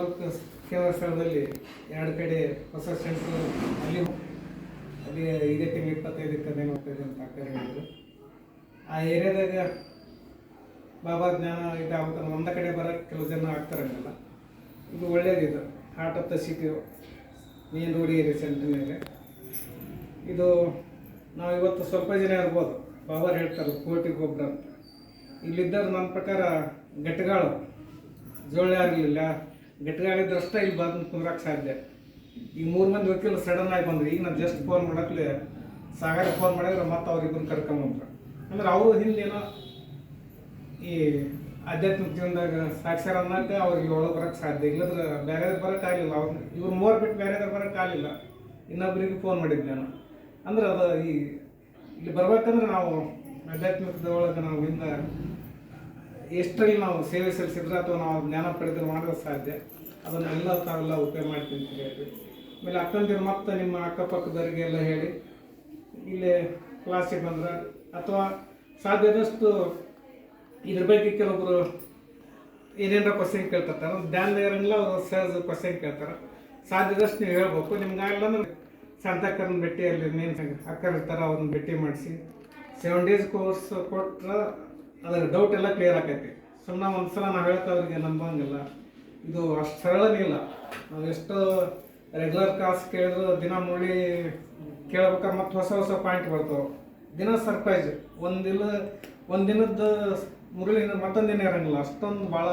ಕೇಂದ್ರ ಸ್ಥಳದಲ್ಲಿ ಎರಡು ಕಡೆ ಹೊಸ ಸೆಂಟರ್ ಅಲ್ಲಿ ಅಲ್ಲಿ ಇದೇ ತಿಂಗಳು ಇಪ್ಪತ್ತೈದಕ್ಕೆ ಅದೇನು ಹೋಗ್ತದೆ ಅಂತ ಆಗ್ತಾರೆ ಹೇಳಿದ್ರು. ಆ ಏರಿಯಾದಾಗ ಬಾಬಾ ಜ್ಞಾನ ಇದಾಗುತ್ತೆ ಒಂದ ಕಡೆ ಬರೋಕ್ಕೆ ಕೆಲವು ಜನ ಆಗ್ತಾರಂಗಲ್ಲ ಇದು ಒಳ್ಳೇದಿದೆ. Heart of the city main road area ಮೇಲೆ. ಇದು ನಾವು ಇವತ್ತು ಸ್ವಲ್ಪ ಜನ ಇರ್ಬೋದು. ಬಾಬಾರು ಹೇಳ್ತಾರೆ, ಕೋಟಿ ಗೊಬ್ಬರ ಅಂತ. ಇಲ್ಲಿದ್ದರು ನನ್ನ ಪ್ರಕಾರ ಗಟ್ಟಗಾಳು ಜೋಳ ಆಗಲಿಲ್ಲ ಗಟ್ಟಿಗಾಳಿದ್ರಷ್ಟೇ ಇಲ್ಲಿ ಬಂದು ಕುಂದ್ರಕ್ಕೆ ಸಾಧ್ಯ. ಈ ಮೂರು ಮಂದಿ ವಕೀಲ ಸಡನ್ ಆಗಿ ಬಂದ್ರು. ಈಗ ನಾನು ಜಸ್ಟ್ ಫೋನ್ ಮಾಡಕ್ಲೆ ಸಾಗರ ಫೋನ್ ಮಾಡಿದ್ರೆ ಮತ್ತೆ ಅವ್ರಿಬ್ಬರು ಕರ್ಕೊಂಬಂದ್ರು ಅಂದ್ರೆ ಅವರು ಹಿಂದೇನೋ ಈ ಆಧ್ಯಾತ್ಮಿಕ ಜೀವನದಾಗ ಸಾಕ್ಷರ ಅನ್ನಕ್ಕೆ ಅವ್ರಿಗೆ ಒಳಗೆ ಬರೋಕ್ಕೆ ಸಾಧ್ಯ ಇಲ್ಲದ್ರೆ ಬೇರೆ ಬರೋಕ್ಕಾಗಲಿಲ್ಲ ಅವ್ರು ಇವ್ರು ಮೂರು ಬಿಟ್ಟು ಬೇರೆ ಬರೋಕ್ಕಾಗಲಿಲ್ಲ ಇನ್ನೊಬ್ಬರಿಗೆ ಫೋನ್ ಮಾಡಿದ್ದೆ ನಾನು. ಅಂದ್ರೆ ಅದು ಈ ಇಲ್ಲಿ ಬರ್ಬೇಕಂದ್ರೆ ನಾವು ಆಧ್ಯಾತ್ಮಿಕದ ಒಳಗೆ ನಾವು ಹಿಂದ ಎಷ್ಟರಲ್ಲಿ ನಾವು ಸೇವೆ ಸಲ್ಲಿಸಿದ್ರೆ ಅಥವಾ ನಾವು ಜ್ಞಾನ ಪಡೆದ್ರೆ ಮಾಡೋದು ಸಾಧ್ಯ. ಅದನ್ನೆಲ್ಲ ತಾವೆಲ್ಲ ಉಪಯೋಗ ಮಾಡ್ತೀನಿ ಅಂತ ಹೇಳಿ ಆಮೇಲೆ ಅಕ್ಕಂದಿರು ಮತ್ತೆ ನಿಮ್ಮ ಅಕ್ಕಪಕ್ಕದವರಿಗೆ ಎಲ್ಲ ಹೇಳಿ, ಇಲ್ಲೇ ಕ್ಲಾಸಿಗೆ ಬಂದ್ರೆ ಅಥವಾ ಸಾಧ್ಯದಷ್ಟು ಇದ್ರ ಬಗ್ಗೆ ಕೆಲವೊಬ್ಬರು ಏನೇನಾರ ಕ್ವಶನ್ ಕೇಳ್ತಿರ್ತಾರೆ ಧ್ಯಾನ ಇರಂಗಿಲ್ಲ ಅವರು ಸಹಜ ಕ್ವಶನ್ ಕೇಳ್ತಾರೆ. ಸಾಧ್ಯದಷ್ಟು ನೀವು ಹೇಳ್ಬೇಕು. ನಿಮ್ಗೆ ಆಗಲ್ಲ ಅಂದ್ರೆ ಶಾಂತಕ್ಕರನ್ನ ಭೇಟಿ ಅಲ್ಲಿ ಮೇನ್ ಅಕ್ಕರ್ ಇರ್ತಾರೆ, ಅವ್ರನ್ನ ಭೇಟಿ ಮಾಡಿಸಿ. ಸೆವೆನ್ ಡೇಸ್ ಕೋರ್ಸ್ ಕೊಟ್ಟರೆ ಅದರ ಡೌಟ್ ಎಲ್ಲ ಕ್ಲಿಯರ್ ಆಕೈತಿ. ಸುಮ್ಮನೆ ಒಂದ್ಸಲ ನಾವು ಹೇಳ್ತಾ ಅವ್ರಿಗೆ ನಂಬಂಗಿಲ್ಲ. ಇದು ಅಷ್ಟು ಸರಳನಿಲ್ಲ ಎಷ್ಟು ರೆಗ್ಯುಲರ್ ಕ್ಲಾಸ್ ಕೇಳಿದ್ರು ದಿನ ಮುಳಿ ಕೇಳ್ಬೇಕಾದ್ರೆ ಮತ್ತೆ ಹೊಸ ಹೊಸ ಪಾಯಿಂಟ್ ಬರ್ತವೆ. ದಿನ ಸರ್ಪ್ರೈಸ್ ಒಂದಿಲ್ಲ ಒಂದು ದಿನದ ಮುರುಳಿನ ಮತ್ತೊಂದು ದಿನ ಇರೋಂಗಿಲ್ಲ. ಅಷ್ಟೊಂದು ಭಾಳ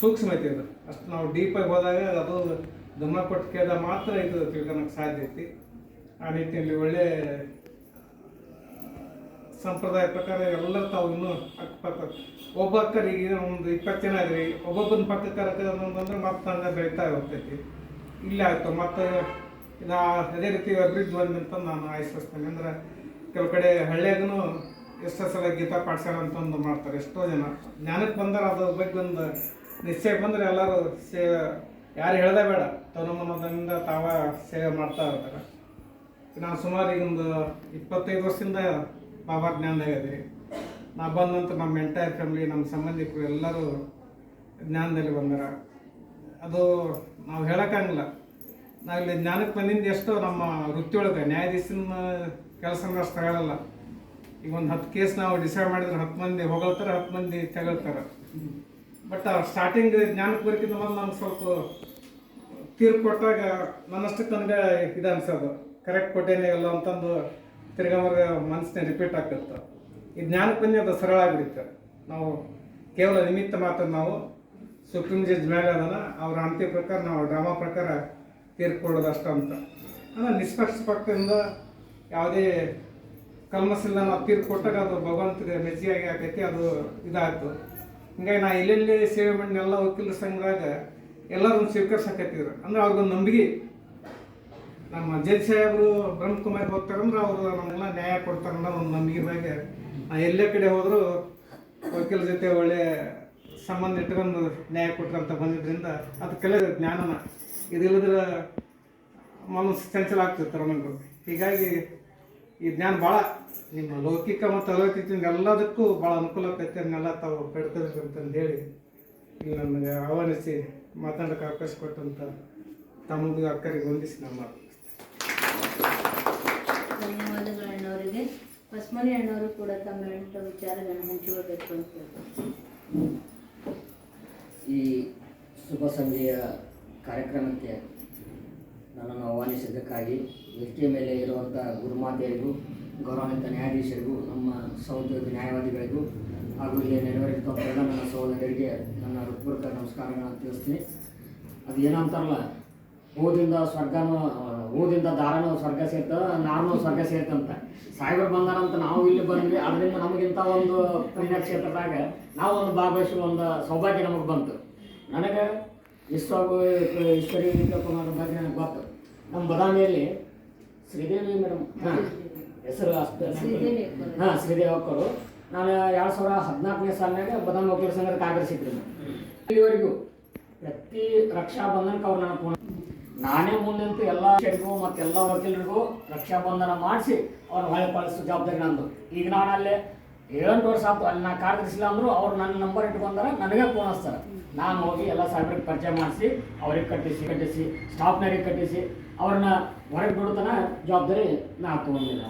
ಸೂಕ್ಷ್ಮ ಐತಿ ಇದು. ಅಷ್ಟು ನಾವು ಡೀಪಾಗಿ ಹೋದಾಗ ಅದು ಗಮನ ಕೊಟ್ಟು ಕೇಳಿದಾಗ ಮಾತ್ರ ಇದು ತಿಳ್ಕೊಳಕ್ಕೆ ಸಾಧ್ಯ ಐತಿ. ಆ ನಿಟ್ಟಿನಲ್ಲಿ ಒಳ್ಳೆ ಸಂಪ್ರದಾಯ ಪ್ರಕಾರ ಎಲ್ಲರೂ ತಾವು ಇನ್ನೂ ಅಕ್ಕಪಕ್ಕ. ಒಬ್ಬ ಅಕ್ಕರಿಗೆ ಒಂದು ಇಪ್ಪತ್ತು ಜನ ಇದ್ರಿ ಒಬ್ಬೊಬ್ಬನ ಪಕ್ಕಕ್ಕೆ ಅಂದ್ರೆ ಮತ್ತೆ ಹಂಗೆ ಬೆಳೀತಾ ಹೋಗ್ತೈತಿ. ಇಲ್ಲೇ ಆಯ್ತು, ಮತ್ತೆ ಇದು ಅದೇ ರೀತಿ ಅಭಿವೃದ್ಧಿ ಬಂದಂತ ನಾನು ಆಯಿಸ್ತೇನೆ ಅಂದ್ರೆ ಕೆಲವು ಕಡೆ ಹಳ್ಳಿಯಾಗೂ ಎಷ್ಟೋ ಸಲ ಗೀತಾ ಪಾಠಶಾಲೆ ಅಂತ ಒಂದು ಮಾಡ್ತಾರೆ, ಎಷ್ಟೋ ಜನ. ಜ್ಞಾನಕ್ಕೆ ಬಂದರೆ ಅದ್ರ ಬಗ್ಗೆ ಒಂದು ನಿಶ್ಚಯ ಬಂದರೆ ಎಲ್ಲರೂ ಸೇ, ಯಾರು ಹೇಳ್ದೆ ಬೇಡ. ತನುಮನದಿಂದ ತಾವ ಸೇವೆ ಮಾಡ್ತಾ ಇರ್ತಾರೆ. ನಾನು ಸುಮಾರು ಈಗ ಒಂದು ಇಪ್ಪತ್ತೈದು ವರ್ಷದಿಂದ ಬಾಬಾ ಜ್ಞಾನದಾಗ ಇದೀವಿ ನಾ ಬಂದ ನಮ್ಮ ಎಂಟೈರ್ ಫ್ಯಾಮಿಲಿ ನಮ್ಮ ಸಂಬಂಧಿಕರು ಎಲ್ಲರೂ ಜ್ಞಾನದಲ್ಲಿ ಬಂದಾರ. ಅದು ನಾವು ಹೇಳೋಕ್ಕಾಗಲ್ಲ. ನಾವಿಲ್ಲಿ ಜ್ಞಾನಕ್ಕೆ ಬಂದಿಂದ ಎಷ್ಟೋ ನಮ್ಮ ವೃತ್ತಿಯೊಳಗೆ ನ್ಯಾಯಾಧೀಶನ ಕೆಲಸ ಅಷ್ಟು ಹೇಳಲ್ಲ. ಈಗ ಒಂದು ಹತ್ತು ಕೇಸ್ ನಾವು ಡಿಸೈಡ್ ಮಾಡಿದ್ರೆ ಹತ್ತು ಮಂದಿ ಹೊಗಳ್ತಾರೆ, ಹತ್ತು ಮಂದಿ ತೆಗಳ್ತಾರೆ. ಬಟ್ ಸ್ಟಾರ್ಟಿಂಗ್ ಜ್ಞಾನಕ್ಕೆ ಬರೋಕ್ಕಿಂತ ಮೊದಲು ನಮ್ಗೆ ಸ್ವಲ್ಪ ತೀರ್ಪು ಕೊಟ್ಟಾಗ ನನ್ನಷ್ಟಕ್ಕೆ ನನಗೆ ಇದು ಅನ್ಸೋದು. ಕರೆಕ್ಟ್ ಕೊಟ್ಟೇನೆ ಇಲ್ಲ ಅಂತಂದು ತಿರ್ಗಾ ಮರ್ಗ ಮನಸ್ಸಿನ ರಿಪೀಟ್ ಆಗ್ತಿರ್ತವೆ ಈ ಜ್ಞಾನಕ್ಕೆ ಅದು ಸರಳ ಆಗಿಬಿಡುತ್ತೆ. ನಾವು ಕೇವಲ ನಿಮಿತ್ತ ಮಾತ್ರ ನಾವು ಸುಪ್ರೀಂ ಜಡ್ಜ್ ಮೇಲೆ ಅದನ್ನು ಅವ್ರ ಅಂತ್ಯ ಪ್ರಕಾರ ನಾವು ಡ್ರಾಮಾ ಪ್ರಕಾರ ತೀರ್ಪು ಕೊಡೋದು ಅಷ್ಟ ಅಂತ. ಅಂದ್ರೆ ನಿಷ್ಪಕ್ಷಪಾತದಿಂದ ಯಾವುದೇ ಕಲ್ಮಸಿಲ್ಲ ನಾವು ತೀರ್ಪು ಕೊಟ್ಟಾಗ ಅದು ಭಗವಂತಗೆ ಮೆಚ್ಚಿಯಾಗಿ ಆಕೈತಿ, ಅದು ಇದಾಯ್ತು. ಹಿಂಗಾಗಿ ನಾ ಎಲ್ಲೆಲ್ಲಿ ಸೇವೆ ಮಾಡಿ ಎಲ್ಲ ವಕೀಲರ ಸಂಘದಾಗ ಎಲ್ಲರೂ ಸ್ವೀಕರಿಸಕತ್ತಿದ್ರು ಅಂದ್ರೆ ಅವ್ರಿಗೊಂದು ನಂಬಿಕೆ ನಮ್ಮ ಜಡ್ಜ್ ಸಾಹೇಬರು ಬ್ರಹ್ಮಕುಮಾರ್ ಹೋಗ್ತಾರಂದ್ರೆ ಅವರು ನಮ್ಗೆಲ್ಲ ನ್ಯಾಯ ಕೊಡ್ತಾರೆ ಒಂದು ನಂಬಿಕೆ ನಾ ಎಲ್ಲೇ ಕಡೆ ಹೋದರೂ ವಕೀಲ ಜೊತೆ ಒಳ್ಳೆ ಸಂಬಂಧ ಇಟ್ಕೊಂಡು ನ್ಯಾಯ ಕೊಟ್ರಂತ ಬಂದಿದ್ರಿಂದ ಅದು ಕಲಿಯೋದು ಜ್ಞಾನನ ಇದಿಲ್ಲದ್ರೆ ಮನಸ್ಸು ಚಂಚಲ ಆಗ್ತಿರ್ತಾರೆ ನಮಗೂ ಹೀಗಾಗಿ ಈ ಜ್ಞಾನ ಭಾಳ ನಿಮ್ಮ ಲೌಕಿಕ ಮತ್ತು ಅಲೌಕಿಕ ಎಲ್ಲದಕ್ಕೂ ಭಾಳ ಅನುಕೂಲ ಆಕೈತೆ ಅದನ್ನೆಲ್ಲ ತಾವು ಪಡ್ಕೋಬೇಕು ಅಂತಂದು ಹೇಳಿ ಇಲ್ಲಿ ನನಗೆ ಆಹ್ವಾನಿಸಿ ಮಾತಾಡೋಕೆ ಅವಕಾಶ ಕೊಟ್ಟಂತ ತಮ್ಮದು ಅಕ್ಕರಿಗೆ ಹೊಂದಿಸಿ ನಮ್ಮ ಹೊಸ್ಮನಿ ಅಣ್ಣವರು ಕೂಡ ತಮ್ಮ ಎಂಟು ವಿಚಾರಗಳನ್ನು ಹಂಚಿಕೊಳ್ಬೇಕು ಅಂತ ಈ ಶುಭ ಸಂಜೆಯ ಕಾರ್ಯಕ್ರಮಕ್ಕೆ ನನ್ನನ್ನು ಆಹ್ವಾನಿಸಿದ್ದಕ್ಕಾಗಿ ವ್ಯಕ್ತಿಯ ಮೇಲೆ ಇರುವಂಥ ಗುರುಮಾತೆಯರಿಗೂ, ಗೌರವಾನ್ವಿತ ನ್ಯಾಯಾಧೀಶರಿಗೂ, ನಮ್ಮ ಸಹೋದ್ಯೋಗಿ ನ್ಯಾಯವಾದಿಗಳಿಗೂ ಹಾಗೂ ಇಲ್ಲಿ ನೆರವೇರಿರ್ತಕ್ಕಂಥ ನನ್ನ ಸಹೋದರರಿಗೆ ನನ್ನ ಹೃತ್ಪೂರ್ವಕ ನಮಸ್ಕಾರಗಳನ್ನು ತಿಳಿಸ್ತೀನಿ. ಅದು ಏನಂತಾರಲ್ಲ ಹೂದಿಂದ ಸ್ವರ್ಗನೂ ಹೂದಿಂದ ದಾರನೂ ಸ್ವರ್ಗ ಸೇರ್ತ ನಾರನೂ ಸ್ವರ್ಗ ಸೇರ್ತಂತ. ಸಾಯಿಬರು ಬಂದಾರಂತ ನಾವು ಇಲ್ಲಿ ಬಂದ್ವಿ. ಅದರಿಂದ ನಮಗಿಂತ ಒಂದು ಪುಣ್ಯಕ್ಷೇತ್ರದಾಗ ನಾವು ಒಂದು ಭಾಗವಹಿಸುವ ಒಂದು ಸೌಭಾಗ್ಯ ನಮಗೆ ಬಂತು. ನನಗೆ ವಿಶ್ವ ಈಶ್ವರಿ ವಿದ್ಯಾಕುಮಾರ್ ಬಗ್ಗೆ ನನಗೆ ಗೊತ್ತು. ನಮ್ಮ ಬದಾಮಿಯಲ್ಲಿ ಶ್ರೀದೇವಿ ಮೇಡಮ್ ಹಾಂ ಹೆಸರು ಅಷ್ಟು. ಹಾಂ ಶ್ರೀದೇವಿ ಅಕ್ಕರು. ನಾನು ಎರಡು ಸಾವಿರ ಹದಿನಾಲ್ಕನೇ ಸಾಲಿನಾಗ ಬದಾಮಿ ವಕೀಲ ಸಂಘದ ಕಾಂಗ್ರೆಸ್ ಇಲ್ಲಿವರೆಗೂ ಪ್ರತಿ ರಕ್ಷಾ ಬಂಧನಕ್ಕೆ ಅವ್ರು ನನ್ನ ನಾನೇ ಮುಂದಿಂತು ಎಲ್ಲ ಶೆಡ್ಗೂ ಮತ್ತು ಎಲ್ಲ ವಕೀಲರಿಗೂ ರಕ್ಷಾ ಬಂಧನ ಮಾಡಿಸಿ ಅವ್ರು ಹೊಳೆ ಪಾಲಿಸೋ ಜವಾಬ್ದಾರಿ ನಂದು. ಈಗ ನಾನು ಅಲ್ಲೇ ಏಳೆಂಟು ವರ್ಷ ಆಯ್ತು, ಅಲ್ಲಿ ನಾ ಕಾರ್ಯದರ್ಶಿಲ್ಲ ಅಂದ್ರು ಅವ್ರು ನನ್ನ ನಂಬರ್ ಇಟ್ಕೊಂಡಾರ, ನನಗೆ ಫೋನ್ ಹಚ್ತಾರೆ. ನಾನು ಹೋಗಿ ಎಲ್ಲ ಸಾಹೇಬ್ರಿಗೆ ಪರಿಚಯ ಮಾಡಿಸಿ, ಅವ್ರಿಗೆ ಕಟ್ಟಿಸಿ ಕಟ್ಟಿಸಿ ಸ್ಟಾಫ್ನರಿಗೆ ಕಟ್ಟಿಸಿ, ಅವ್ರನ್ನ ಹೊರಗೆ ಬಿಡುತ್ತನ ಜವಾಬ್ದಾರಿ ನಾ ತೊಗೊಂಡಿಲ್ಲ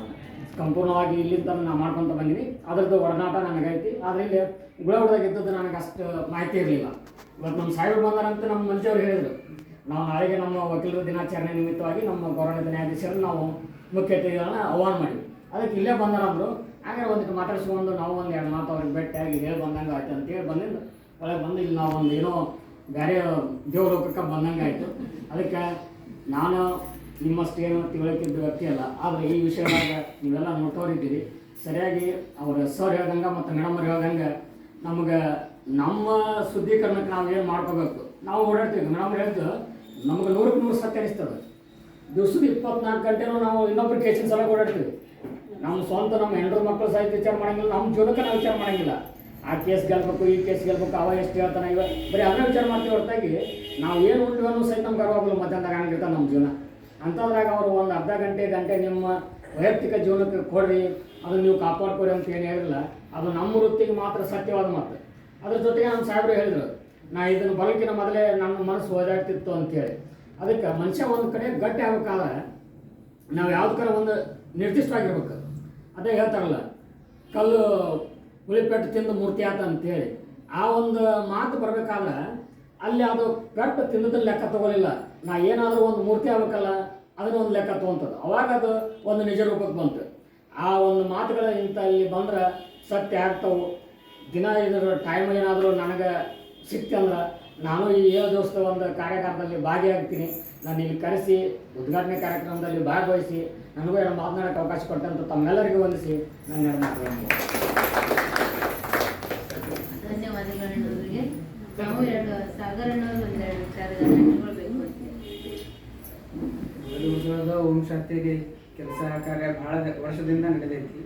ಸಂಪೂರ್ಣವಾಗಿ ಇಲ್ಲಿಂದ ನಾ ಮಾಡ್ಕೊತ ಬಂದೀನಿ. ಅದ್ರದ್ದು ಒಡನಾಟ ನನಗೈತಿ. ಆದರೆ ಇಲ್ಲಿ ಗುಳಗುಡದಾಗ ಇದ್ದದ್ದು ನನಗೆ ಅಷ್ಟು ಮಾಹಿತಿ ಇರಲಿಲ್ಲ. ಇವತ್ತು ನಮ್ಮ ಸಾಹೇಬ್ರು ಬಂದಾರಂತ ನಮ್ಮ ಮನುಷ್ಯವ್ರು ಹೇಳಿದರು. ನಾವು ನಾಳೆಗೆ ನಮ್ಮ ವಕೀಲರ ದಿನಾಚರಣೆ ನಿಮಿತ್ತವಾಗಿ ನಮ್ಮ ಗೌರವಾನ್ವಿತ ನ್ಯಾಯಾಧೀಶರು ನಾವು ಮುಖ್ಯ ಅತಿಥಿಗಳನ್ನ ಆಹ್ವಾನ ಮಾಡಿದ್ವಿ. ಅದಕ್ಕೆ ಇಲ್ಲೇ ಬಂದಾರಂದ್ರು ಹಾಗೆ ಒಂದಿಟ್ಟು ಮಾತಾಡಿಸ್ಕೊಂಡು ನಾವು ಒಂದು ಎರಡು ಮಾತು ಅವ್ರಿಗೆ ಭೇಟಿಯಾಗಿ ಹೇಳಿ ಬಂದಂಗೆ ಆಯ್ತು ಅಂತೇಳಿ ಬಂದಿದ್ದು. ಒಳಗೆ ಬಂದು ಇಲ್ಲಿ ನಾವು ಒಂದು ಏನೋ ಬೇರೆ ದೇವಲೋಕಕ್ಕೆ ಬಂದಂಗೆ ಆಯಿತು. ಅದಕ್ಕೆ ನಾನು ನಿಮ್ಮಷ್ಟು ಏನು ತಿಳುವಳಿಕಿದ್ದ ವ್ಯಕ್ತಿ ಅಲ್ಲ. ಆದರೆ ಈ ವಿಷಯದಾಗ ನೀವೆಲ್ಲ ನೋಡ್ತವ್ರಿದ್ದೀರಿ ಸರಿಯಾಗಿ ಅವರ ಸರ್ ಹೇಳ್ದಂಗೆ ಮತ್ತು ಮೇಡಮ್ ಅವ್ರು ಹೇಳ್ದಂಗೆ ನಮಗೆ ನಮ್ಮ ಶುದ್ಧೀಕರಣಕ್ಕೆ ನಾವು ಏನು ಮಾಡ್ಕೋಬೇಕು? ನಾವು ಓಡಾಡ್ತೀವಿ. ಮೇಡಮ್ ಹೇಳಿದ್ದು ನಮಗೆ ನೂರಕ್ಕೆ ನೂರು ಸತ್ಯ ಅನಿಸ್ತದೆ. ದಿವ್ಸದ ಇಪ್ಪತ್ನಾಲ್ಕು ಗಂಟೆನೂ ನಾವು ಇನ್ನೊಬ್ರ ಕೇಸಿನ ಸಲ ಓಡಾಡ್ತೀವಿ. ನಮ್ಮ ಸ್ವಂತ ನಮ್ಮ ಹೆಂಡ್ರ ಮಕ್ಕಳು ಸಹಿತ ವಿಚಾರ ಮಾಡಂಗಿಲ್ಲ, ನಮ್ಮ ಜೀವನಕ್ಕೆ ನಾವು ವಿಚಾರ ಮಾಡಂಗಿಲ್ಲ. ಆ ಕೇಸ್ ಗೆಲ್ಬೇಕು, ಈ ಕೇಸ್ ಗೆಲ್ಬೇಕು, ಅವ ಎಷ್ಟು ಹೇಳ್ತಾನೆ, ಇವ ಬರೀ ಅದನ್ನ ವಿಚಾರ ಮಾಡ್ತೀವಿ ಹೊರತಾಗಿ ನಾವು ಏನು ಉಂಟು ಅನ್ನೋ ಸಹಿತ ನಮ್ಗೆ ಅರಿವಾಗಲು ಮಧ್ಯಾಹ್ನದಾಗ ಹಂಗಿರ್ತಾನೆ ನಮ್ಮ ಜೀವನ. ಅಂಥದ್ರಾಗ ಅವರು ಒಂದು ಅರ್ಧ ಗಂಟೆ ಗಂಟೆ ನಿಮ್ಮ ವೈಯಕ್ತಿಕ ಜೀವನಕ್ಕೆ ಕೊಡ್ರಿ, ಅದನ್ನು ನೀವು ಕಾಪಾಡ್ಕೊಡಿ ಅಂತ ಏನು ಹೇಳಿಲ್ಲ. ಅದು ನಮ್ಮ ವೃತ್ತಿಗೆ ಮಾತ್ರ ಸತ್ಯವಾದ ಮಾತು. ಅದ್ರ ಜೊತೆಗೆ ನಮ್ಮ ಸಾಹೇಬರು ಹೇಳಿದರು ನಾ ಇದನ್ನು ಬರೋಕ್ಕಿಂತ ಮೊದಲೇ ನನ್ನ ಮನಸ್ಸು ಓದಾಡ್ತಿತ್ತು ಅಂತೇಳಿ. ಅದಕ್ಕೆ ಮನುಷ್ಯ ಒಂದು ಕಡೆ ಗಟ್ಟಿ ಆಗ್ಬೇಕಾದ್ರೆ ನಾವು ಯಾವ್ದಕ್ಕಾರ ಒಂದು ನಿರ್ದಿಷ್ಟವಾಗಿರ್ಬೇಕು. ಅದೇ ಹೇಳ್ತಾರಲ್ಲ, ಕಲ್ಲು ಹುಳಿಪೆಟ್ಟು ತಿಂದು ಮೂರ್ತಿ ಆತ ಅಂತೇಳಿ. ಆ ಒಂದು ಮಾತು ಬರಬೇಕಾದ್ರೆ ಅಲ್ಲಿ ಅದು ಪೆಟ್ಟು ತಿಂದದ ಲೆಕ್ಕ ತಗೊಳ್ಳಿಲ್ಲ ನಾ ಏನಾದರೂ ಒಂದು ಮೂರ್ತಿ ಆಗ್ಬೇಕಲ್ಲ, ಅದನ್ನ ಒಂದು ಲೆಕ್ಕ ತೊಗೊಂತದ್ದು ಅವಾಗ ಅದು ಒಂದು ನಿಜ ರೂಪಕ್ಕೆ ಬಂತು. ಆ ಒಂದು ಮಾತುಗಳ ಇಂಥ ಇಲ್ಲಿ ಬಂದ್ರೆ ಸತ್ಯ ಆಗ್ತಾವು. ದಿನ ಇದ್ರ ಟೈಮ್ ಏನಾದರೂ ನನಗೆ ಸಿಕ್ತಂದ್ರೆ ನಾನು ಈ ಏಳು ದಿವಸದ ಒಂದು ಕಾರ್ಯಕ್ರಮದಲ್ಲಿ ಭಾಗಿಯಾಗ್ತೀನಿ. ನಾನು ಇಲ್ಲಿ ಕರೆಸಿ ಉದ್ಘಾಟನೆ ಕಾರ್ಯಕ್ರಮದಲ್ಲಿ ಭಾಗವಹಿಸಿ ನನಗೂ ಎರಡು ಮಾತನಾಡೋಕ್ಕೆ ಅವಕಾಶ ಕೊಟ್ಟಂತ ತಮ್ಮೆಲ್ಲರಿಗೂ ವಂದಿಸಿ ನಾನು ಎರಡು ಮಾತಾಡ್ತೀನಿ ಧನ್ಯವಾದಗಳನ್ನವರಿಗೆ ನಾವು ಎರಡು ಸಾಗರಣ್ಣವರು ಒಂದೆರಡು ವಿಚಾರಗಳನ್ನ ಹಂಚ್ಕೊಳ್ಬೇಕು ಅಂತ. ಉದ್ಯೋಗದ ಓಂ ಶಕ್ತಿಗೆ ಕೆಲಸ ಕಾರ್ಯ ಬಹಳ ವರ್ಷದಿಂದ ನಡೆದೈತಿ.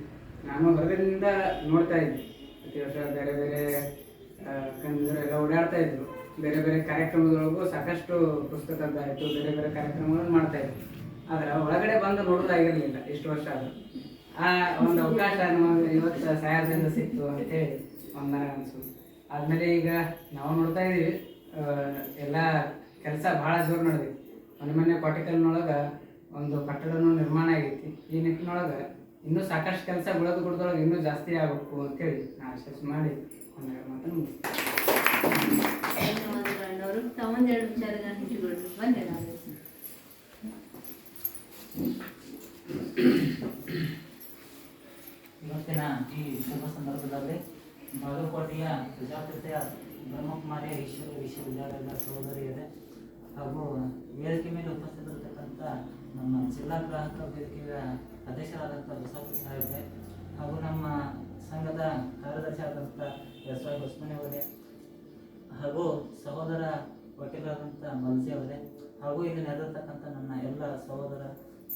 ನಾನು ಹೊರಗಿನಿಂದ ನೋಡ್ತಾ ಇದ್ದೆ. ಪ್ರತಿ ವರ್ಷ ಬೇರೆ ಬೇರೆ ಓಡಾಡ್ತಾ ಇದ್ರು. ಬೇರೆ ಬೇರೆ ಕಾರ್ಯಕ್ರಮದೊಳಗೂ ಸಾಕಷ್ಟು ಪುಸ್ತಕದ್ದಾಯಿತು ಬೇರೆ ಬೇರೆ ಕಾರ್ಯಕ್ರಮಗಳನ್ನು ಮಾಡ್ತಾ ಇದ್ರು. ಆದ್ರೆ ಒಳಗಡೆ ಬಂದು ನೋಡೋದಾಗಿರಲಿಲ್ಲ ಇಷ್ಟು ವರ್ಷ ಆದರೂ. ಆ ಒಂದು ಅವಕಾಶ ನಮಗೆ ಇವತ್ತು ಸಹಾಯದಿಂದ ಸಿಕ್ತು ಅಂತೇಳಿ ನನಗೆ ಅನಿಸು. ಆದ್ಮೇಲೆ ಈಗ ನಾವು ನೋಡ್ತಾ ಇದೀವಿ ಎಲ್ಲ ಕೆಲಸ ಭಾಳ ಜೋರು ನಡೆದಿತ್ತು ಮೊನ್ನೆ ಮೊನ್ನೆ ಕೋಟಿಕಲ್ನೊಳಗೆ ಒಂದು ಕಟ್ಟಡನೂ ನಿರ್ಮಾಣ ಆಗೈತಿ. ಈ ನಿಟ್ಟಿನೊಳಗೆ ಇನ್ನೂ ಸಾಕಷ್ಟು ಕೆಲಸ ಗುಳದ ಗುಡದೊಳಗೆ ಇನ್ನೂ ಜಾಸ್ತಿ ಆಗಬೇಕು ಅಂತೇಳಿ ನಾನು ಆಶೀಸ್ ಮಾಡಿ ಒಂದೆರಡು ಮಾತನ್ನು ವಿಚಾರಗಳನ್ನ ಹಂಚಿಕೊಳ್ಬೇಕು ಬಂದೆ ನಾನು ಇವತ್ತಿನ ಈ ಶುಭ ಸಂದರ್ಭದಲ್ಲಿ ಬಾಗಲಕೋಟೆಯ ಪ್ರಜಾಪತಿಯ ಬ್ರಹ್ಮಕುಮಾರಿಯ ಈಶ್ವರ ವಿಶ್ವವಿದ್ಯಾಲಯದ ಸಹೋದರಿಯರೇ ಹಾಗೂ ವೇದಿಕೆ ಮೇಲೆ ಉಪಸ್ಥಿತರಿರ್ತಕ್ಕಂಥ ನಮ್ಮ ಜಿಲ್ಲಾ ಗ್ರಾಹಕ ವೇದಿಕೆಯ ಅಧ್ಯಕ್ಷರಾದಂಥ ಬಸವಪ್ಪ ಸಾಹೇಬ್ರೆ ಹಾಗೂ ನಮ್ಮ ಸಂಘದ ಕಾರ್ಯದರ್ಶಿ ಆದಂಥ ಎಸ್ ವೈ ಹೊಸ್ಮನಿ ಅವರೇ ಹಾಗೂ ಸಹೋದರ ವಕೀಲರಾದಂಥ ಮಲ್ಜಿ ಅವರೇ ಹಾಗೂ ಇಲ್ಲಿ ನೆರೆದಿರ್ತಕ್ಕಂಥ ನನ್ನ ಎಲ್ಲ ಸಹೋದರ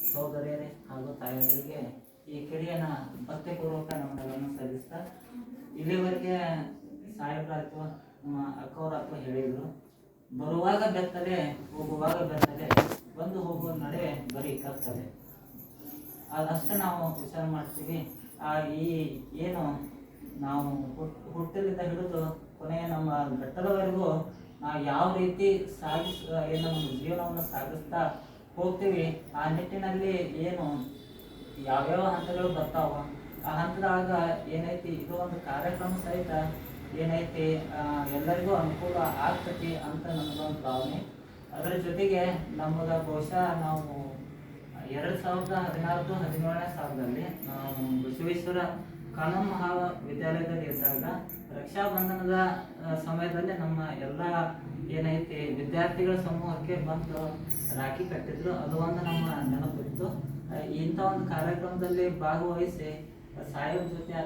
ಸಹೋದರಿಯರೇ ಹಾಗೂ ತಾಯಂದಿರಿಗೆ ಈ ಕಿಡಿಯನ ಭಕ್ತಿಪೂರ್ವಕ ನಮನಗಳನ್ನು ಸಲ್ಲಿಸ್ತಾ ಇಲ್ಲಿವರೆಗೆ ಸಾಹೇಬ್ರ ಅಥವಾ ನಮ್ಮ ಅಕ್ಕವ್ರ ಅಥವಾ ಹೇಳಿದರು. ಬರುವಾಗ ಬೆತ್ತದೆ ಹೋಗುವಾಗ ಬೆತ್ತದೆ ಬಂದು ಹೋಗುವ ನಡೆ ಬರೀ ಕರ್ತದೆ ಅದಷ್ಟೇ ನಾವು ವಿಚಾರ ಮಾಡ್ತೀವಿ. ಆ, ಈ ಏನು ನಾವು ಹುಟ್ಟು ಹುಟ್ಟಿನಿಂದ ಹಿಡಿದು ಕೊನೆಯ ನಮ್ಮ ಘಟ್ಟದವರೆಗೂ ನಾವು ಯಾವ ರೀತಿ ಸಾಗಿಸ್, ಏನು ನಮ್ಮ ಜೀವನವನ್ನು ಸಾಗಿಸ್ತಾ ಹೋಗ್ತೀವಿ, ಆ ನಿಟ್ಟಿನಲ್ಲಿ ಏನು ಯಾವ್ಯಾವ ಹಂತಗಳು ಬರ್ತಾವ, ಆ ಹಂತದಾಗ ಏನೈತಿ, ಇದು ಒಂದು ಕಾರ್ಯಕ್ರಮ ಸಹಿತ ಏನೈತಿ ಎಲ್ಲರಿಗೂ ಅನುಕೂಲ ಆಗ್ತತಿ ಅಂತ ನನಗೊಂದು ಭಾವನೆ. ಅದರ ಜೊತೆಗೆ ನಮಗೆ ಬಹುಶಃ ನಾವು ಎರಡು ಸಾವಿರದ ಹದಿನಾಲ್ಕು ಹದಿನೇಳನೇ ಸಾಲದಲ್ಲಿ ನಾವು ಬಸವೇಶ್ವರ ಕಾನೂನು ಮಹಾವಿದ್ಯಾಲಯದಲ್ಲಿ ಇದ್ದಾಗ ರಕ್ಷಾಬಂಧನದ ಬಂಧನದ ಸಮಯದಲ್ಲಿ ನಮ್ಮ ಎಲ್ಲ ಏನೈತಿ ವಿದ್ಯಾರ್ಥಿಗಳ ಸಮೂಹಕ್ಕೆ ಬಂದು ರಾಖಿ ಕಟ್ಟಿದ್ರು. ಅದು ಒಂದು ನಮ್ಮ ನೆನಪಿತ್ತು. ಇಂಥ ಒಂದು ಕಾರ್ಯಕ್ರಮದಲ್ಲಿ ಭಾಗವಹಿಸಿ ಸಾಹೇಬ್ ಜೊತೆ